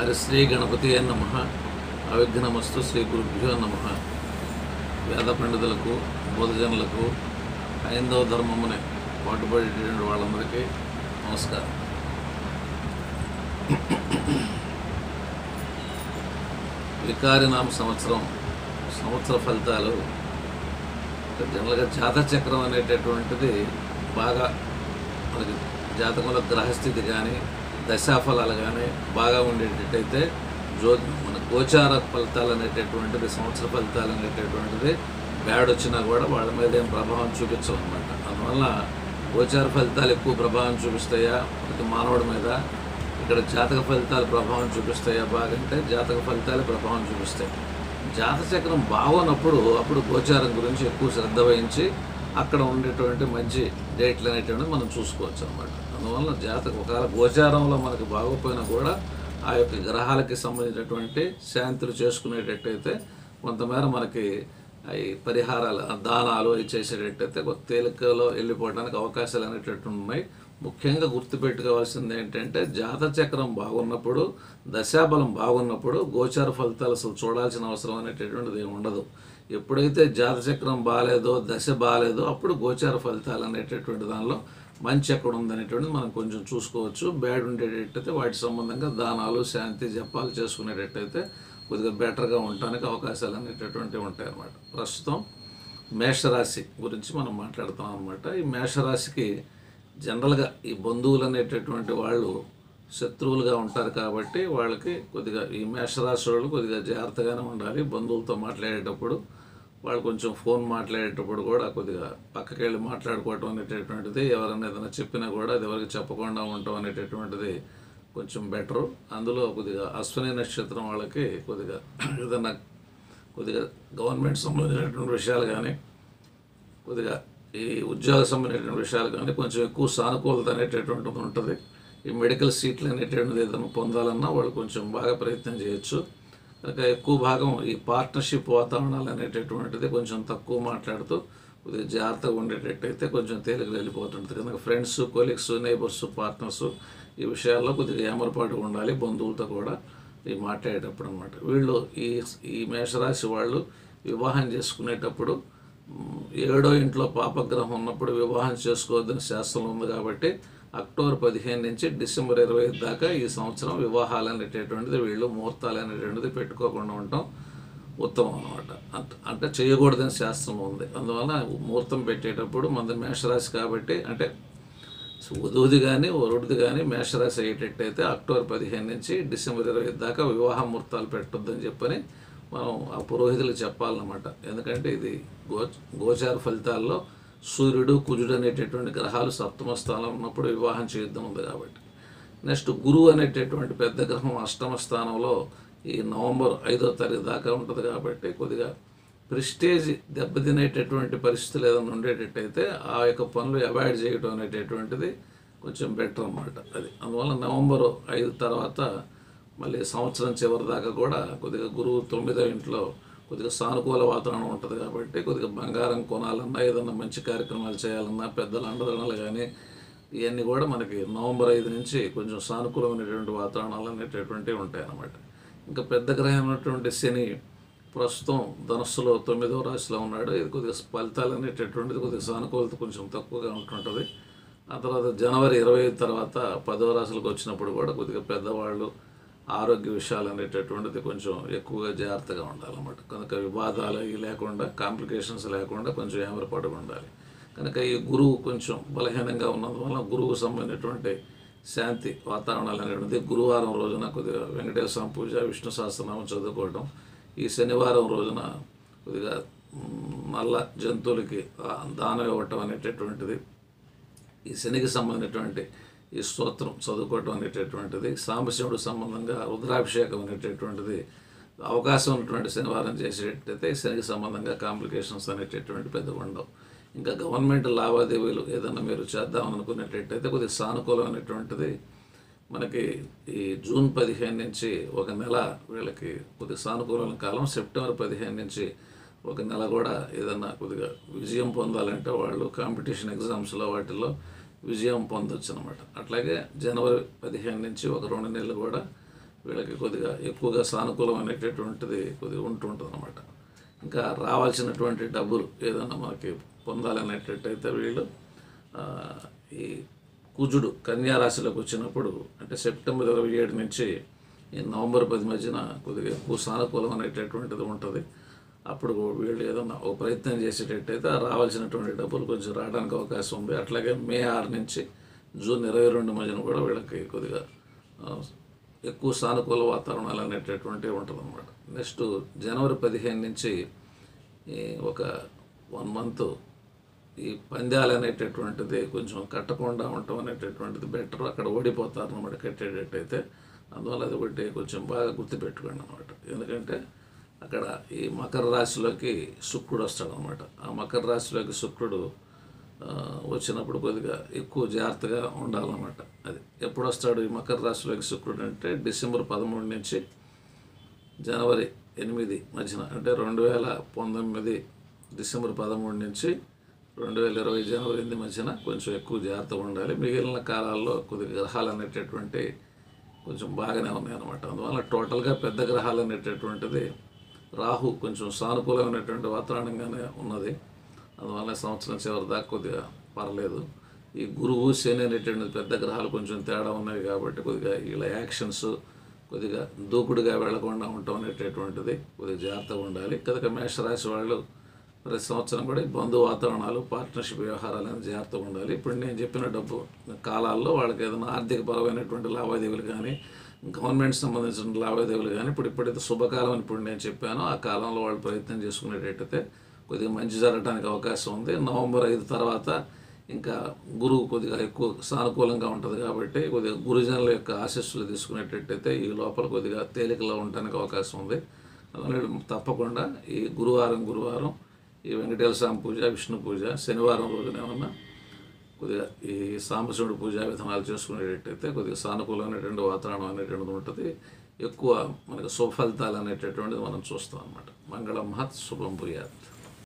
హరిశ్రీ గణపతి నమ. అవిఘ్నమస్తు శ్రీ గురుభ్యో నమ. వేద పండితులకు బోధజనులకు హైందవ ధర్మమునే పాటుపడేటువంటి వాళ్ళందరికీ నమస్కారం. వికారినామ సంవత్సరం సంవత్సర ఫలితాలు జనరల్గా జాతచక్రం అనేటటువంటిది బాగా మనకి జాతకంలో గ్రహస్థితి కానీ దశాఫలాలు కానీ బాగా ఉండేటట్టయితే జో మన గోచార ఫలితాలు అనేటటువంటిది సంవత్సర ఫలితాలు అనేటటువంటిది బ్యాడ్ వచ్చినా కూడా వాళ్ళ మీద ఏం ప్రభావం చూపించవు అనమాట అందువల్ల గోచార ఫలితాలు ఎక్కువ ప్రభావం చూపిస్తాయా? ప్రతి మానవుడి మీద ఇక్కడ జాతక ఫలితాలు ప్రభావం చూపిస్తాయా? బాగంటే జాతక ఫలితాలు ప్రభావం చూపిస్తాయి. జాత చక్రం బాగున్నప్పుడు అప్పుడు గోచారం గురించి ఎక్కువ శ్రద్ధ వహించి అక్కడ ఉండేటువంటి మంచి డేట్లు అనేటువంటివి మనం చూసుకోవచ్చు అనమాట అందువల్ల జాతక ఒకవేళ గోచారంలో మనకి బాగోపోయినా కూడా ఆ యొక్క గ్రహాలకి సంబంధించినటువంటి శాంతులు చేసుకునేటట్టయితే కొంతమేర మనకి అవి పరిహారాలు దానాలు అవి చేసేటట్టయితే ఒక తేలికలో వెళ్ళిపోవడానికి అవకాశాలు అనేటట్టు ఉన్నాయి. ముఖ్యంగా గుర్తుపెట్టుకోవాల్సింది ఏంటంటే జాత చక్రం బాగున్నప్పుడు దశాబలం బాగున్నప్పుడు గోచార ఫలితాలు అసలు చూడాల్సిన అవసరం అనేటటువంటిది ఉండదు. ఎప్పుడైతే జాత చక్రం బాగాలేదో దశ బాగాలేదో అప్పుడు గోచార ఫలితాలు అనేటటువంటి దానిలో మంచి ఎక్కడ ఉందనేటువంటిది మనం కొంచెం చూసుకోవచ్చు. బ్యాడ్ ఉండేటట్టయితే వాటి సంబంధంగా దానాలు శాంతి జపాలు చేసుకునేటట్టయితే కొద్దిగా బెటర్గా ఉండటానికి అవకాశాలు అనేటటువంటివి ఉంటాయి అన్నమాట ప్రస్తుతం మేషరాశి గురించి మనం మాట్లాడుతాం అనమాట ఈ మేషరాశికి జనరల్గా ఈ బంధువులు అనేటటువంటి వాళ్ళు శత్రువులుగా ఉంటారు కాబట్టి వాళ్ళకి కొద్దిగా ఈ మేషరాశి వాళ్ళు కొద్దిగా జాగ్రత్తగానే ఉండాలి. బంధువులతో మాట్లాడేటప్పుడు వాళ్ళు కొంచెం ఫోన్ మాట్లాడేటప్పుడు కూడా కొద్దిగా పక్కకి వెళ్ళి మాట్లాడుకోవటం అనేటటువంటిది ఎవరైనా ఏదైనా చెప్పినా కూడా అది ఎవరికి చెప్పకుండా ఉండటం అనేటటువంటిది కొంచెం బెటరు. అందులో కొద్దిగా అశ్విని నక్షత్రం వాళ్ళకి కొద్దిగా ఏదైనా కొద్దిగా గవర్నమెంట్ సంబంధించినటువంటి విషయాలు కానీ కొద్దిగా ఈ ఉద్యోగ సంబంధించిన విషయాలు కానీ కొంచెం ఎక్కువ సానుకూలత అనేటటువంటిది ఉంటుంది. ఈ మెడికల్ సీట్లు అనేటువంటిది ఏదైనా పొందాలన్నా వాళ్ళు కొంచెం బాగా ప్రయత్నం చేయొచ్చు. కనుక ఎక్కువ భాగం ఈ పార్ట్నర్షిప్ వాతావరణాలు అనేటటువంటిది కొంచెం తక్కువ మాట్లాడుతూ కొద్దిగా జాగ్రత్తగా ఉండేటట్టయితే కొంచెం తేలిక వెళ్ళిపోతుంటుంది. కనుక ఫ్రెండ్స్ కొలీగ్స్ నైబర్స్ పార్ట్నర్స్ ఈ విషయాల్లో కొద్దిగా ఏమరపాటు ఉండాలి బంధువులతో కూడా ఈ మాట్లాడేటప్పుడు అనమాట వీళ్ళు ఈ ఈ మేషరాశి వాళ్ళు వివాహం చేసుకునేటప్పుడు ఏడో ఇంట్లో పాపగ్రహం ఉన్నప్పుడు వివాహం చేసుకోవద్దని శాస్త్రం ఉంది కాబట్టి అక్టోబర్ పదిహేను నుంచి డిసెంబర్ ఇరవై ఐదు దాకా ఈ సంవత్సరం వివాహాలు అనేటటువంటిది వీళ్ళు ముహూర్తాలు అనేటువంటిది పెట్టుకోకుండా ఉండటం ఉత్తమం అనమాట అంట అంటే చేయకూడదని శాస్త్రం ఉంది. అందువల్ల ముహూర్తం పెట్టేటప్పుడు మన మేషరాశి కాబట్టి అంటే వధువుది కానీ వరుడిది కానీ మేషరాశి అయ్యేటట్టయితే అక్టోబర్ పదిహేను నుంచి డిసెంబర్ ఇరవై ఐదు దాకా వివాహ ముహూర్తాలు పెట్టొద్దని చెప్పని మనం ఆ పురోహితులు చెప్పాలన్నమాట. ఎందుకంటే ఇది గో గోచార ఫలితాల్లో సూర్యుడు కుజుడు అనేటటువంటి గ్రహాలు సప్తమ స్థానంలో ఉన్నప్పుడు వివాహం చేయొద్దని ఉంది కాబట్టి. నెక్స్ట్ గురువు అనేటటువంటి పెద్ద గ్రహం అష్టమ స్థానంలో ఈ నవంబర్ ఐదో తారీఖు దాకా ఉంటుంది కాబట్టి కొద్దిగా ప్రిస్టేజ్ దెబ్బతినేటటువంటి పరిస్థితులు ఏదైనా ఉండేటట్టయితే ఆ యొక్క పనులు అవాయిడ్ చేయడం అనేటటువంటిది కొంచెం బెటర్ అన్నమాట అది. అందువల్ల నవంబర్ ఐదు తర్వాత మళ్ళీ సంవత్సరం చివరి దాకా కూడా కొద్దిగా గురువు తొమ్మిదో ఇంట్లో కొద్దిగా సానుకూల వాతావరణం ఉంటుంది కాబట్టి కొద్దిగా బంగారం కొనాలన్నా ఏదన్నా మంచి కార్యక్రమాలు చేయాలన్నా పెద్దల అండదండలు కానీ ఇవన్నీ కూడా మనకి నవంబర్ ఐదు నుంచి కొంచెం సానుకూలమైనటువంటి వాతావరణాలు అనేటటువంటివి ఉంటాయి అన్నమాట ఇంకా పెద్ద గ్రహం అయినటువంటి శని ప్రస్తుతం ధనస్సులో తొమ్మిదవ రాశిలో ఉన్నాడు. ఇది కొద్దిగా ఫలితాలు అనేటటువంటిది కొద్దిగా సానుకూలత కొంచెం తక్కువగా ఉంటుంటుంది. ఆ తర్వాత జనవరి ఇరవై తర్వాత పదవ రాశులకు వచ్చినప్పుడు కూడా కొద్దిగా పెద్దవాళ్ళు ఆరోగ్య విషయాలు అనేటటువంటిది కొంచెం ఎక్కువగా జాగ్రత్తగా ఉండాలన్నమాట. కనుక వివాదాలు అవి లేకుండా కాంప్లికేషన్స్ లేకుండా కొంచెం ఏమరపడి ఉండాలి. కనుక ఈ గురువు కొంచెం బలహీనంగా ఉన్నందువల్ల గురువు సంబంధించినటువంటి శాంతి వాతావరణాలు అనేటువంటిది గురువారం రోజున కొద్దిగా వెంకటేశ్వర పూజ విష్ణు సహస్రనామం చదువుకోవడం ఈ శనివారం రోజున కొద్దిగా మ్, నల్ల జంతువులకి దానం ఇవ్వటం అనేటటువంటిది ఈ శనికి సంబంధించినటువంటి ఈ స్తోత్రం చదువుకోవటం అనేటటువంటిది సాంబశివుడు సంబంధంగా రుద్రాభిషేకం అనేటటువంటిది అవకాశం ఉన్నటువంటి శనివారం చేసేటట్టయితే శనికి సంబంధంగా కాంప్లికేషన్స్ అనేటటువంటి పెద్ద ఉండవు. ఇంకా గవర్నమెంట్ లావాదేవీలు ఏదైనా మీరు చేద్దామని అనుకునేటట్టయితే కొద్దిగా సానుకూలమైనటువంటిది మనకి ఈ జూన్ పదిహేను నుంచి ఒక నెల వీళ్ళకి కొద్దిగా సానుకూలమైన కాలం. సెప్టెంబర్ పదిహేను నుంచి ఒక నెల కూడా ఏదన్నా కొద్దిగా విజయం పొందాలంటే వాళ్ళు కాంపిటీషన్ ఎగ్జామ్స్లో వాటిల్లో విజయం పొందొచ్చు అనమాట అట్లాగే జనవరి పదిహేను నుంచి ఒక రెండు నెలలు కూడా వీళ్ళకి కొద్దిగా ఎక్కువగా సానుకూలం అనేటటువంటిది కొద్దిగా ఉంటుంటుంది అనమాట ఇంకా రావాల్సినటువంటి డబ్బులు ఏదైనా మనకి పొందాలనేటట్టయితే వీళ్ళు ఈ కుజుడు కన్యారాశిలోకి వచ్చినప్పుడు అంటే సెప్టెంబర్ ఇరవై ఏడు నుంచి ఈ నవంబర్ పది మధ్యన కొద్దిగా ఎక్కువ సానుకూలం అనేటటువంటిది ఉంటుంది. అప్పుడు వీళ్ళు ఏదన్నా ఒక ప్రయత్నం చేసేటట్టయితే రావాల్సినటువంటి డబ్బులు కొంచెం రావడానికి అవకాశం ఉంది. అట్లాగే మే ఆరు నుంచి జూన్ ఇరవై రెండు మధ్యన కూడా వీళ్ళకి కొద్దిగా ఎక్కువ సానుకూల వాతావరణాలు అనేటటువంటివి ఉంటుంది అనమాట నెక్స్ట్ జనవరి పదిహేను నుంచి ఈ ఒక వన్ మంత్ ఈ పందాలు అనేటటువంటిది కొంచెం కట్టకుండా ఉండటం అనేటటువంటిది బెటర్. అక్కడ ఓడిపోతారు అనమాట కట్టేటట్టయితే. అందువల్ల అది ఒకటి కొంచెం బాగా గుర్తుపెట్టుకోండి అనమాట ఎందుకంటే అక్కడ ఈ మకర రాశిలోకి శుక్రుడు వస్తాడు అనమాట ఆ మకర రాశిలోకి శుక్రుడు వచ్చినప్పుడు కొద్దిగా ఎక్కువ జాగ్రత్తగా ఉండాలన్నమాట. అది ఎప్పుడు వస్తాడు ఈ మకర రాశిలోకి శుక్రుడు అంటే డిసెంబర్ పదమూడు నుంచి జనవరి ఎనిమిది మధ్యన అంటే రెండు వేల పంతొమ్మిది డిసెంబర్ పదమూడు నుంచి రెండు వేల ఇరవై జనవరి ఎనిమిది మధ్యన కొంచెం ఎక్కువ జాగ్రత్తగా ఉండాలి. మిగిలిన కాలాల్లో కొద్దిగా గ్రహాలు అనేటటువంటి కొంచెం బాగానే ఉన్నాయన్నమాట అందువల్ల టోటల్గా పెద్ద గ్రహాలు అనేటటువంటిది రాహు కొంచెం సానుకూలమైనటువంటి వాతావరణంగానే ఉన్నది. అందువల్ల సంవత్సరం చివరి దాకా కొద్దిగా పర్లేదు. ఈ గురువు శని అనేటువంటి పెద్ద గ్రహాలు కొంచెం తేడా ఉన్నాయి కాబట్టి కొద్దిగా వీళ్ళ యాక్షన్స్ కొద్దిగా దూకుడుగా వెళ్ళకుండా ఉండటం అనేటటువంటిది కొద్దిగా జాగ్రత్తగా ఉండాలి. కనుక మేషరాశి వాళ్ళు ప్రతి సంవత్సరం కూడా ఈ బంధు వాతావరణాలు పార్ట్నర్షిప్ వ్యవహారాలు అనేది జాగ్రత్తగా ఉండాలి. ఇప్పుడు నేను చెప్పిన డబ్బు కాలాల్లో వాళ్ళకి ఏదైనా ఆర్థిక పరమైనటువంటి లావాదేవీలు కానీ గవర్నమెంట్ సంబంధించిన లావాదేవీలు కానీ ఇప్పుడు ఇప్పుడైతే శుభకాలం అని ఇప్పుడు నేను చెప్పానో. ఆ కాలంలో వాళ్ళు ప్రయత్నం చేసుకునేటట్టయితే కొద్దిగా మంచి జరగడానికి అవకాశం ఉంది. నవంబర్ ఐదు తర్వాత ఇంకా గురువు కొద్దిగా ఎక్కువ సానుకూలంగా ఉంటుంది కాబట్టి కొద్దిగా గురుజనుల యొక్క ఆశస్సులు తీసుకునేటట్టయితే ఈ లోపల కొద్దిగా తేలికలో ఉండడానికి అవకాశం ఉంది. తప్పకుండా ఈ గురువారం గురువారం ఈ వెంకటేశ్వర స్వామి పూజ విష్ణు పూజ శనివారం రోజున ఏమన్నా కొద్దిగా ఈ సాంబశివుడి పూజా విధానాలు చేసుకునేటట్టయితే కొద్దిగా సానుకూలమైనటువంటి వాతావరణం అనేటువంటిది ఉంటుంది. ఎక్కువ మనకు సుఫలితాలు అనేటటువంటిది మనం చూస్తాం అన్నమాట. మంగళం మహత్ శుభం భూయాత్.